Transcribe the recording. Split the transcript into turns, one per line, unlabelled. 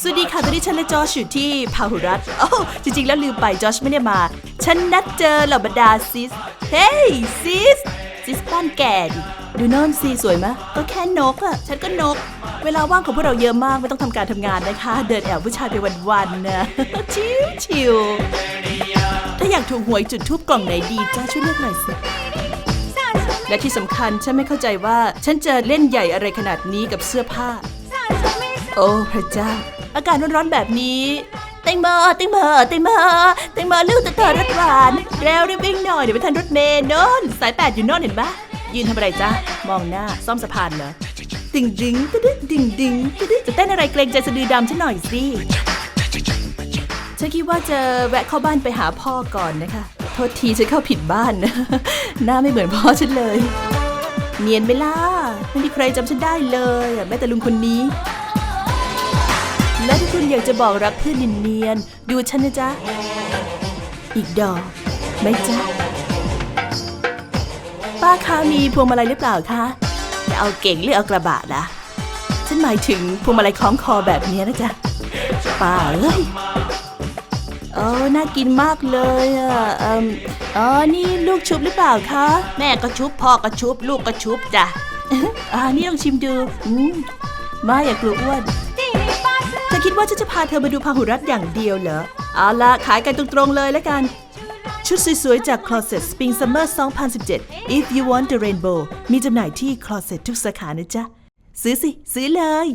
สวัสดีค่ะตอนนี้ฉันและจอชอยู่ที่พาหุรัตโอ้จริงๆ แล้วลืมไปจอชไม่ได้มา ฉันนัดเจอเหล่าบรรดาซิส เฮ้ยซิส ซิสป้านแก่ดิดูน่นสิสวยไหมะ ก็แค่นกอะฉันก็นก เวลาว่างของพวกเราเยอะมาก ไม่ต้องทำการทำงานนะคะ เดินแอบผู้ชายไปวันๆนะชิวชิวๆถ้าอยากถูกหวยจุดทูบกล่องไหนดีจ้าช่วยเลือกหน่อยสิและที่สำคัญฉันไม่เข้าใจว่า ฉันจะเล่นใหญ่อะไรขนาดนี้กับเสื้อผ้า โอ้พระเจ้า อากาศร้อนๆแบบนี้เต็งเมอเต็งเมอเต็งเมอเต็งเมอร์ลูกตะเตอรถหวานเร็วรีบวิ่งหน่อยเดี๋ยวไปทันรถเมล์โน่นสายแปดอยู่โน่นเห็นปะยืนทำอะไรจ๊ะมองหน้าซ่อมสะพานเหรอดิ่งดิ่งตะดึ๊ดดิ่งดิ่งตะดึ๊ดจะเต้นอะไรเกรงใจสะดือดำฉันหน่อยสิฉันคิดว่าจะแวะเข้าบ้านไปหาพ่อก่อนนะคะ โทษทีฉันเข้าผิดบ้านนะ หน้าไม่เหมือนพ่อฉันเลย เนียนไหมล่ะ ไม่มีใครจำฉันได้เลย แม้แต่ลุงคนนี้ และถ้าคุณอยากจะบอกรักเพื่อนเนียนๆดูฉันนะจ๊ะ อีกดอกไหมจ๊ะ ป้าคะมีพวงมาลัยหรือเปล่าคะจะเอาเก่งหรือเอากระบะล่ะ ฉันหมายถึงพวงมาลัยคล้องคอแบบเนี้ยนะจ๊ะ ป้าเอ้ยเออน่ากินมากเลยอะเอมอ๋อ นี่ลูกชุบหรือเปล่าคะ แม่ก็ชุบ พ่อก็ชุบ ลูกก็ชุบจ้ะ อ่า นี่ลองชิมดู อืม มาอย่ากลัวอ้วนเธ อคิดว่าฉันจะพาเธอมาดูพาหุรัตอย่างเดียวเหรอ เอาละขายกันตรงๆเลยแล้วกัน ชุดสวยๆจาก Closet Spring Summer 2017 If you want the rainbow มีจำหน่ายที่ Closet ทุกสาขานะจ๊ะ ซื้อสิ ซื้อเลย